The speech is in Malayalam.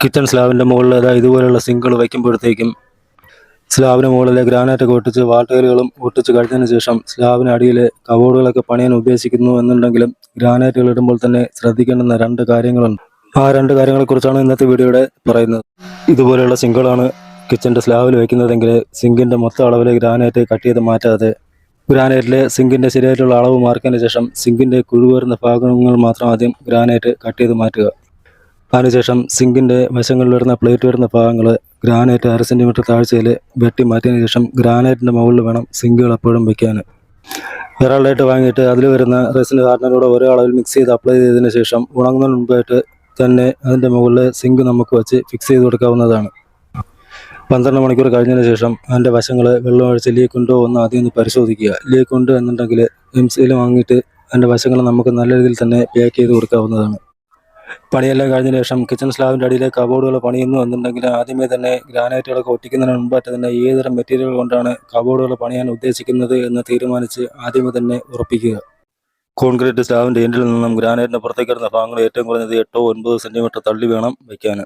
കിച്ചൺ സ്ലാബിന്റെ മുകളിൽ അതായത് ഇതുപോലെയുള്ള സിങ്കിൾ വയ്ക്കുമ്പോഴത്തേക്കും സ്ലാബിന് മുകളിലെ ഗ്രാനൈറ്റൊക്കെ ഒട്ടിച്ച് വാൾട്ടേലുകളും ഒട്ടിച്ച് കഴിഞ്ഞതിന് ശേഷം സ്ലാബിന് അടിയിൽ കബോർഡുകളൊക്കെ പണിയാൻ ഉദ്ദേശിക്കുന്നു എന്നുണ്ടെങ്കിലും ഗ്രാനൈറ്റുകൾ ഇടുമ്പോൾ തന്നെ ശ്രദ്ധിക്കേണ്ടുന്ന രണ്ട് കാര്യങ്ങളുണ്ട്. ആ രണ്ട് കാര്യങ്ങളെക്കുറിച്ചാണ് ഇന്നത്തെ വീഡിയോയുടെ പറയുന്നത്. ഇതുപോലെയുള്ള സിങ്കുകളാണ് കിച്ചന്റെ സ്ലാബിൽ വയ്ക്കുന്നതെങ്കിൽ സിങ്കിന്റെ മൊത്തം അളവിൽ ഗ്രാനൈറ്റ് കട്ട് ചെയ്ത് മാറ്റാതെ ഗ്രാനൈറ്റിലെ സിങ്കിന്റെ ശരിയായിട്ടുള്ള അളവ് മാർക്കിന് ശേഷം സിങ്കിന്റെ കുഴിവേറുന്ന ഭാഗങ്ങൾ മാത്രം ആദ്യം ഗ്രാനൈറ്റ് കട്ട് ചെയ്ത് മാറ്റുക. അതിനുശേഷം സിങ്കിന്റെ വശങ്ങളിൽ വരുന്ന പ്ലേറ്റ് വരുന്ന ഭാഗങ്ങൾ ഗ്രാനൈറ്റ് അര സെന്റിമീറ്റർ താഴ്ചയിൽ വെട്ടി മാറ്റിയതിന് ശേഷം ഗ്രാനൈറ്റിന്റെ മുകളിൽ വേണം സിങ്കുകൾ എപ്പോഴും വയ്ക്കാൻ. ഒരാളായിട്ട് വാങ്ങിയിട്ട് അതിൽ വരുന്ന റെസിൻ ഹാർഡനോട് ഒരേ അളവിൽ മിക്സ് ചെയ്ത് അപ്ലൈ ചെയ്തതിന് ശേഷം ഉണങ്ങുന്നതിന് മുമ്പായിട്ട് തന്നെ അതിന്റെ മുകളിൽ സിങ്ക് നമുക്ക് വെച്ച് ഫിക്സ് ചെയ്ത് കൊടുക്കാവുന്നതാണ്. പന്ത്രണ്ട് മണിക്കൂർ കഴിഞ്ഞതിന് ശേഷം അതിന്റെ വശങ്ങൾ വെള്ളം ഒഴിച്ച് ലീക്ക് ഉണ്ടോ എന്ന് ആദ്യം ഒന്ന് പരിശോധിക്കുക. ലീക്ക് ഉണ്ട് എന്നുണ്ടെങ്കിൽ എം സിയിൽ വാങ്ങിയിട്ട് അതിന്റെ വശങ്ങൾ നമുക്ക് നല്ല രീതിയിൽ തന്നെ പാക്ക് ചെയ്ത് കൊടുക്കാവുന്നതാണ്. പണിയെല്ലാം കഴിഞ്ഞതിന് ശേഷം കിച്ചൺ സ്ലാബിന്റെ അടിയിലെ കബോർഡുകൾ പണിയുന്നു എന്നുണ്ടെങ്കിൽ ആദ്യമേ തന്നെ ഗ്രാനൈറ്റുകളൊക്കെ ഒട്ടിക്കുന്നതിന് മുമ്പായിട്ട് തന്നെ ഏതുതരം മെറ്റീരിയൽ കൊണ്ടാണ് കബോർഡുകൾ പണിയാൻ ഉദ്ദേശിക്കുന്നത് എന്ന് തീരുമാനിച്ച് ആദ്യമേ തന്നെ ഉറപ്പിക്കുക. കോൺക്രീറ്റ് സ്ലാബിന്റെ എൻഡിൽ നിന്നും ഗ്രാനൈറ്റിന് പുറത്തേക്ക് വരുന്ന ഭാഗങ്ങൾ ഏറ്റവും കുറഞ്ഞത് എട്ടോ ഒൻപത് സെന്റിമീറ്റർ തള്ളി വേണം വയ്ക്കാൻ.